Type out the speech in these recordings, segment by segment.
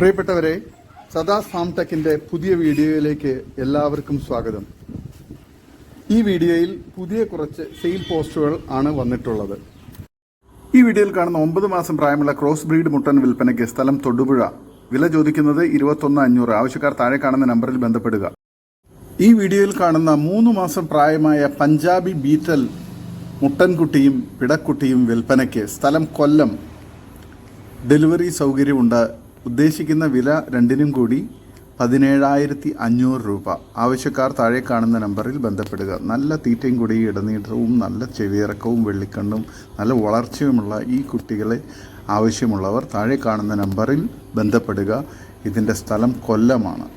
പ്രിയപ്പെട്ടവരെ സദാ ഫാം ടെക്കിന്റെ പുതിയ വീഡിയോയിലേക്ക് എല്ലാവർക്കും സ്വാഗതം. ഈ വീഡിയോയിൽ പുതിയ കുറച്ച് സെയിൽ പോസ്റ്റുകൾ ആണ് വന്നിട്ടുള്ളത്. ഈ വീഡിയോയിൽ കാണുന്ന ഒമ്പത് മാസം പ്രായമുള്ള ക്രോസ് ബ്രീഡ് മുട്ടൻ വിൽപ്പനയ്ക്ക് സ്ഥലം തൊടുപുഴ. വില ചോദിക്കുന്നത് ഇരുപത്തൊന്ന് അഞ്ഞൂറ്. ആവശ്യക്കാർ താഴെ കാണുന്ന നമ്പറിൽ ബന്ധപ്പെടുക. ഈ വീഡിയോയിൽ കാണുന്ന മൂന്ന് മാസം പ്രായമായ പഞ്ചാബി ബീറ്റൽ മുട്ടൻകുട്ടിയും പിടക്കുട്ടിയും വിൽപ്പനയ്ക്ക് സ്ഥലം കൊല്ലം. ഡെലിവറി സൗകര്യമുണ്ട്. ഉദ്ദേശിക്കുന്ന വില രണ്ടിനും കൂടി പതിനേഴായിരത്തി അഞ്ഞൂറ് രൂപ. ആവശ്യക്കാർ താഴെ കാണുന്ന നമ്പറിൽ ബന്ധപ്പെടുക. നല്ല തീറ്റയും കൂടി ഇടനീട്ടവും നല്ല ചെവിയിറക്കവും വെള്ളിക്കണ്ണും നല്ല വളർച്ചയുമുള്ള ഈ കുട്ടികളെ ആവശ്യമുള്ളവർ താഴെ കാണുന്ന നമ്പറിൽ ബന്ധപ്പെടുക. ഇതിന്റെ സ്ഥലം കൊല്ലമാണ്.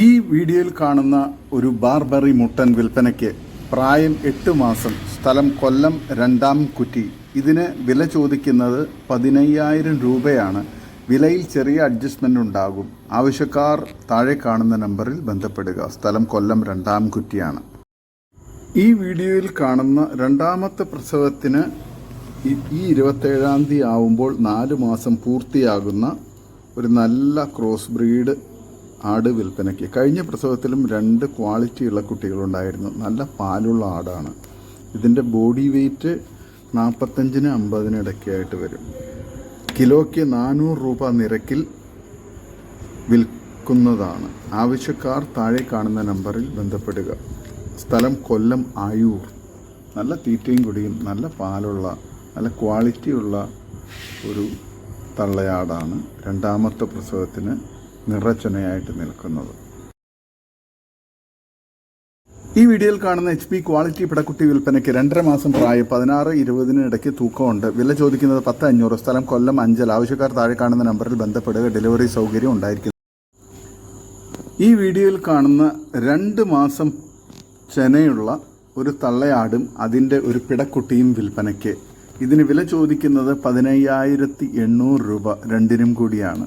ഈ വീഡിയോയിൽ കാണുന്ന ഒരു ബാർബറി മുട്ടൻ വിൽപ്പനയ്ക്ക് പ്രായം എട്ട് മാസം സ്ഥലം കൊല്ലം രണ്ടാം കുറ്റി. ഇതിന് വില ചോദിക്കുന്നത് പതിനയ്യായിരം രൂപയാണ്. വിലയിൽ ചെറിയ അഡ്ജസ്റ്റ്മെന്റ് ഉണ്ടാകും. ആവശ്യക്കാർ താഴെ കാണുന്ന നമ്പറിൽ ബന്ധപ്പെടുക. സ്ഥലം കൊല്ലം രണ്ടാം കുറ്റിയാണ്. ഈ വീഡിയോയിൽ കാണുന്ന രണ്ടാമത്തെ പ്രസവത്തിന് ഈ ഇരുപത്തേഴാം തീയതി ആവുമ്പോൾ നാല് മാസം പൂർത്തിയാകുന്ന ഒരു നല്ല ക്രോസ് ബ്രീഡ് ആട് വിൽപ്പനയ്ക്ക്. കഴിഞ്ഞ പ്രസവത്തിലും രണ്ട് ക്വാളിറ്റിയുള്ള കുട്ടികളുണ്ടായിരുന്നു. നല്ല പാലുള്ള ആടാണ്. ഇതിന്റെ ബോഡി വെയ്റ്റ് നാൽപ്പത്തഞ്ചിന് അമ്പതിന് ഇടയ്ക്കായിട്ട് വരും. കിലോയ്ക്ക് നാനൂറ് രൂപ നിരക്കിൽ വിൽക്കുന്നതാണ്. ആവശ്യക്കാർ താഴെ കാണുന്ന നമ്പറിൽ ബന്ധപ്പെടുക. സ്ഥലം കൊല്ലം ആയൂർ. നല്ല തീറ്റയും കുടിയും നല്ല പാലുള്ള നല്ല ക്വാളിറ്റിയുള്ള ഒരു തള്ളയാടാണ്. രണ്ടാമത്തെ പ്രസവത്തിന് നിറച്ചനയായിട്ട് നിൽക്കുന്നത്. ഈ വീഡിയോയിൽ കാണുന്ന എച്ച് പി ക്വാളിറ്റി പിടക്കുട്ടി വിൽപ്പനയ്ക്ക് രണ്ടര മാസം പ്രായം പതിനാറ് ഇരുപതിന് ഇടയ്ക്ക് തൂക്കമുണ്ട്. വില ചോദിക്കുന്നത് പത്ത് അഞ്ഞൂറ് സ്ഥലം കൊല്ലം അഞ്ചൽ. ആവശ്യക്കാർ താഴെ കാണുന്ന നമ്പറിൽ ബന്ധപ്പെടുക ഡെലിവറി സൗകര്യം ഉണ്ടായിരിക്കും. ഈ വീഡിയോയിൽ കാണുന്ന രണ്ട് മാസം ചെനയുള്ള ഒരു തള്ളയാടും അതിന്റെ ഒരു പിടക്കുട്ടിയും വിൽപ്പനയ്ക്ക്. ഇതിന് വില ചോദിക്കുന്നത് പതിനയ്യായിരത്തി എണ്ണൂറ് രൂപ രണ്ടിനും കൂടിയാണ്.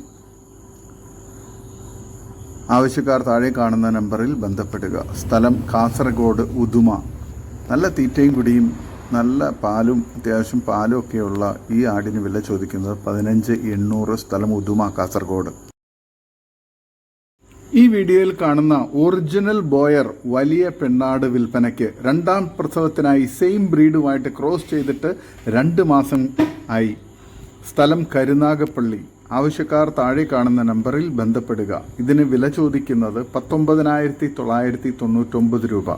ആവശ്യക്കാർ താഴെ കാണുന്ന നമ്പറിൽ ബന്ധപ്പെടുക. സ്ഥലം കാസർഗോഡ് ഉദുമ. നല്ല തീറ്റയും കുടിയും നല്ല പാലും അത്യാവശ്യം പാലും ഒക്കെയുള്ള ഈ ആടിന് വില ചോദിക്കുന്നത് പതിനഞ്ച് എണ്ണൂറ് സ്ഥലം ഉദുമ കാസർഗോഡ്. ഈ വീഡിയോയിൽ കാണുന്ന ഒറിജിനൽ ബോയർ വലിയ പെണ്ണാട് വിൽപ്പനയ്ക്ക് രണ്ടാം പ്രസവത്തിനായി സെയിം ബ്രീഡുമായിട്ട് ക്രോസ് ചെയ്തിട്ട് രണ്ട് മാസം ആയി. സ്ഥലം കരുനാഗപ്പള്ളി. ആവശ്യക്കാർ താഴെ കാണുന്ന നമ്പറിൽ ബന്ധപ്പെടുക. ഇതിന് വില ചോദിക്കുന്നത് പത്തൊമ്പതിനായിരത്തി തൊള്ളായിരത്തി തൊണ്ണൂറ്റൊമ്പത് രൂപ.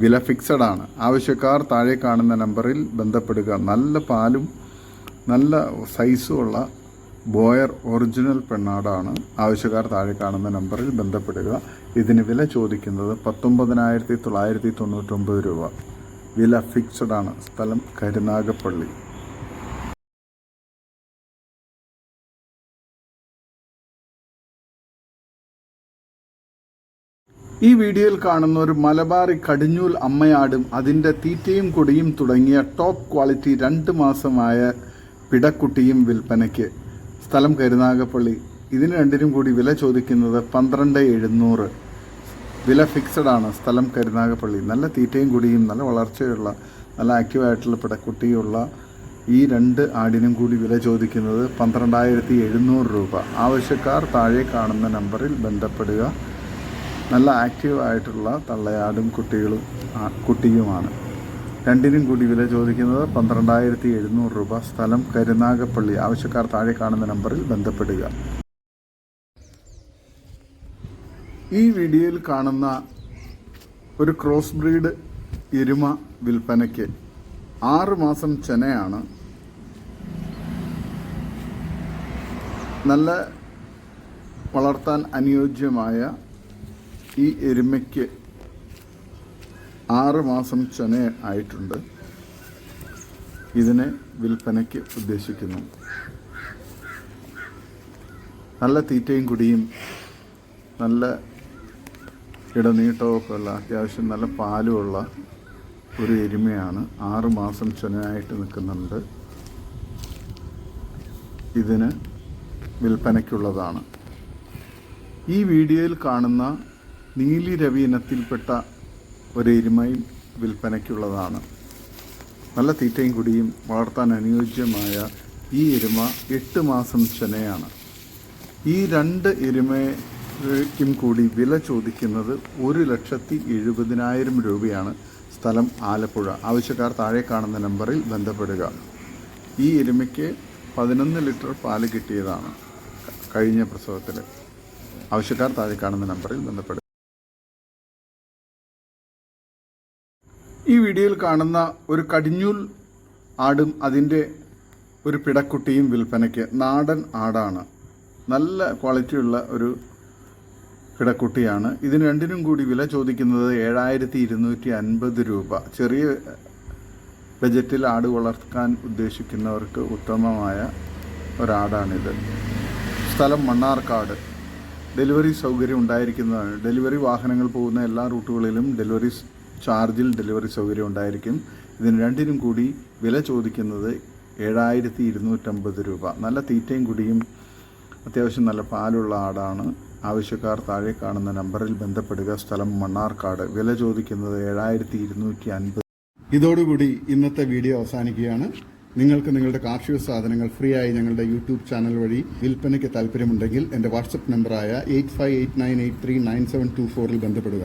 വില ഫിക്സഡ് ആണ്. ആവശ്യക്കാർ താഴെ കാണുന്ന നമ്പറിൽ ബന്ധപ്പെടുക. നല്ല പാലും നല്ല സൈസുമുള്ള ബോയർ ഒറിജിനൽ പെണ്ണാടാണ്. ആവശ്യക്കാർ താഴെ കാണുന്ന നമ്പറിൽ ബന്ധപ്പെടുക. ഇതിന് വില ചോദിക്കുന്നത് പത്തൊമ്പതിനായിരത്തി തൊള്ളായിരത്തി തൊണ്ണൂറ്റൊമ്പത് രൂപ. വില ഫിക്സഡ് ആണ്. സ്ഥലം കരുനാഗപ്പള്ളി. ഈ വീഡിയോയിൽ കാണുന്ന ഒരു മലബാറി കടിഞ്ഞൂൽ അമ്മയാടും അതിന്റെ തീറ്റയും കൊടിയും തുടങ്ങിയ ടോപ്പ് ക്വാളിറ്റി രണ്ട് മാസമായ പിടക്കുട്ടിയും വിൽപ്പനയ്ക്ക്. സ്ഥലം കരുനാഗപ്പള്ളി. ഇതിന് രണ്ടിനും കൂടി വില ചോദിക്കുന്നത് പന്ത്രണ്ട് എഴുന്നൂറ്. വില ഫിക്സഡ് ആണ് സ്ഥലം കരുനാഗപ്പള്ളി. നല്ല തീറ്റയും കുടിയും നല്ല വളർച്ചയുള്ള നല്ല ആക്റ്റീവായിട്ടുള്ള പിടക്കുട്ടിയുള്ള ഈ രണ്ട് ആടിനും കൂടി വില ചോദിക്കുന്നത് പന്ത്രണ്ടായിരത്തി എഴുന്നൂറ് രൂപ. ആവശ്യക്കാർ താഴെ കാണുന്ന നമ്പറിൽ ബന്ധപ്പെടുക. നല്ല ആക്റ്റീവായിട്ടുള്ള തള്ളയാടും കുട്ടികളും കുട്ടിയുമാണ്. രണ്ടിനും കൂടി വില ചോദിക്കുന്നത് പന്ത്രണ്ടായിരത്തി എഴുന്നൂറ് രൂപ. സ്ഥലം കരുനാഗപ്പള്ളി. ആവശ്യക്കാർ താഴെ കാണുന്ന നമ്പറിൽ ബന്ധപ്പെടുക. ഈ വീഡിയോയിൽ കാണുന്ന ഒരു ക്രോസ് ബ്രീഡ് എരുമ വിൽപ്പനയ്ക്ക് ആറ് മാസം ചെനയാണ്. നല്ല വളർത്താൻ അനുയോജ്യമായ ഈ എരുമയ്ക്ക് ആറ് മാസം ചെന ആയിട്ടുണ്ട്. ഇതിനെ വിൽപ്പനയ്ക്ക് ഉദ്ദേശിക്കുന്നു. നല്ല തീറ്റയും കുടിയും നല്ല ഇടനീട്ടമൊക്കെ ഉള്ള അത്യാവശ്യം നല്ല പാലുമുള്ള ഒരു എരുമയാണ് ആറ് മാസം ചെനയായിട്ട് നിൽക്കുന്നുണ്ട്. ഇതിന് വിൽപ്പനയ്ക്കുള്ളതാണ്. ഈ വീഡിയോയിൽ കാണുന്ന നീലി രവി ഇനത്തിൽപ്പെട്ട ഒരു എരുമയും വിൽപ്പനയ്ക്കുള്ളതാണ്. നല്ല തീറ്റയും കുടിയും വളർത്താൻ അനുയോജ്യമായ ഈ എരുമ എട്ട് മാസം ചെനയാണ് ഈ രണ്ട് എരുമയ്ക്കും കൂടി വില ചോദിക്കുന്നത് ഒരു ലക്ഷത്തി എഴുപതിനായിരം രൂപയാണ്. സ്ഥലം ആലപ്പുഴ. ആവശ്യക്കാർ താഴെ കാണുന്ന നമ്പറിൽ ബന്ധപ്പെടുക. ഈ എരുമയ്ക്ക് പതിനൊന്ന് ലിറ്റർ പാൽ കിട്ടിയതാണ്. കഴിഞ്ഞ പ്രസവത്തിൽ ആവശ്യക്കാർ താഴെ കാണുന്ന നമ്പറിൽ ബന്ധപ്പെടുക. ഈ വീഡിയോയിൽ കാണുന്ന ഒരു കടിഞ്ഞൂൽ ആടും അതിന്റെ ഒരു പിടക്കുട്ടിയും വിൽപ്പനയ്ക്ക് നാടൻ ആടാണ്. നല്ല ക്വാളിറ്റിയുള്ള ഒരു പിടക്കുട്ടിയാണ്. ഇതിന് രണ്ടിനും കൂടി വില ചോദിക്കുന്നത് ഏഴായിരത്തി ഇരുന്നൂറ്റി അൻപത് രൂപ. ചെറിയ ബജറ്റിൽ ആട് വളർത്താൻ ഉദ്ദേശിക്കുന്നവർക്ക് ഉത്തമമായ ഒരാടാണിത്. സ്ഥലം മണ്ണാർക്കാട്. ഡെലിവറി സൗകര്യം ഉണ്ടായിരിക്കുന്നതാണ്. ഡെലിവറി വാഹനങ്ങൾ പോകുന്ന എല്ലാ റൂട്ടുകളിലും ഡെലിവറി ചാർജിൽ ഡെലിവറി സൗകര്യം ഉണ്ടായിരിക്കും. ഇതിന് രണ്ടിനും കൂടി വില ചോദിക്കുന്നത് ഏഴായിരത്തി ഇരുന്നൂറ്റമ്പത് രൂപ. നല്ല തീറ്റയും കുടിയും അത്യാവശ്യം നല്ല പാലുള്ള ആടാണ്. ആവശ്യക്കാർ താഴെ കാണുന്ന നമ്പറിൽ ബന്ധപ്പെടുക. സ്ഥലം മണ്ണാർക്കാട്. വില ചോദിക്കുന്നത് ഏഴായിരത്തി ഇരുന്നൂറ്റി അൻപത് ഇതോടുകൂടി ഇന്നത്തെ വീഡിയോ അവസാനിക്കുകയാണ്. നിങ്ങൾക്ക് നിങ്ങളുടെ കാർഷിക സാധനങ്ങൾ ഫ്രീ ആയി ഞങ്ങളുടെ യൂട്യൂബ് ചാനൽ വഴി വിൽപ്പനയ്ക്ക് താല്പര്യമുണ്ടെങ്കിൽ എന്റെ വാട്സപ്പ് നമ്പറായ eight five eight nine eight three nine seven two ഫോറിൽ ബന്ധപ്പെടുക.